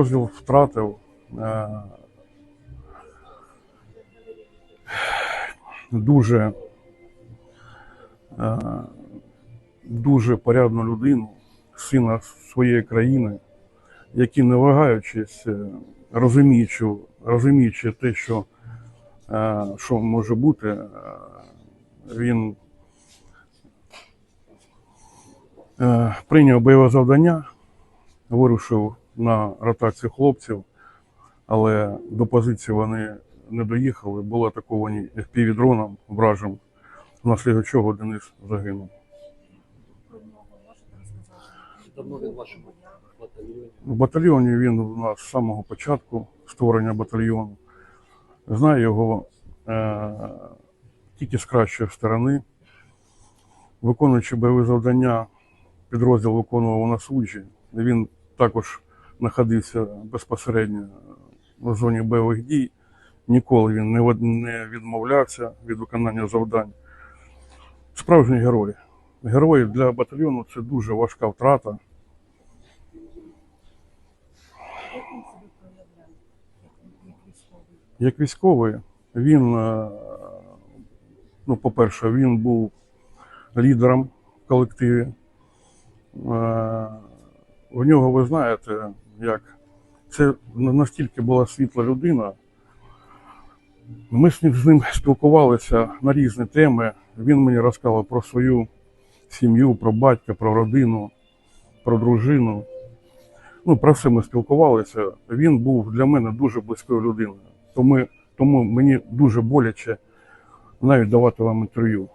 Підрозділ втратив е, дуже, е, дуже порядну людину, сина своєї країни, який, не вагаючись, е, розуміючи, розуміючи те, що, що може бути, він прийняв бойове завдання, вирушив на ротацію хлопців, але до позиції вони не доїхали, були атаковані FPV-дроном вражим, внаслідок чого Денис загинув. Давно батальйоні. В батальйоні він у нас з самого початку створення батальйону. Знаю його е, тільки з кращої сторони. Виконуючи бойові завдання, підрозділ виконував на суджі. Він також знаходився безпосередньо в зоні бойових дій. Ніколи він не відмовлявся від виконання завдань. Справжній герой. Герой для батальйону це дуже важка втрата. Як військовий? Він, е, ну, по-перше, він був лідером в колективі. Е, У нього, ви знаєте, як це настільки була світла людина. Ми з ним- спілкувалися на різні теми. Він мені розказував про свою сім'ю, про батька, про родину, про дружину. Ну, про все ми спілкувалися. Він був для мене дуже близькою людиною. Тому, тому мені дуже боляче навіть давати вам інтерв'ю.